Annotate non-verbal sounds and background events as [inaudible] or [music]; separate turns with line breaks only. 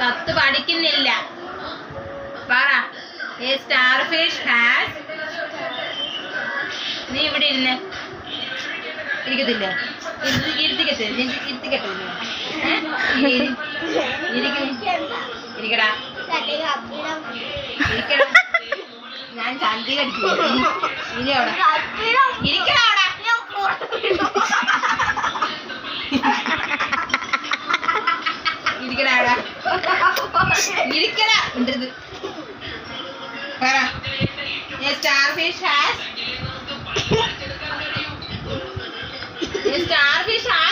പത്ത് പഠിക്കുന്നില്ല. പറ. എ സ്റ്റാർ ഫിഷ് ഹാസ് നീ ഇവിടെ ഇരുന്ന് ഇരിക്കത്തില്ലേ? ഇരുത്തി- ഇരുത്തിക്കട്ടെ ഇരുത്തിക്കട്ടെ. ഇരിക്കടാ. ഇരിക്കടാ. ഞാൻ ചന്തി കടിക്കും. ഇനി അവിടെ. ഇരിക്കടാ അവിടെ. [laughs] ഇരിക്കടാ ഉണ്ടത് പറ A starfish has A starfish has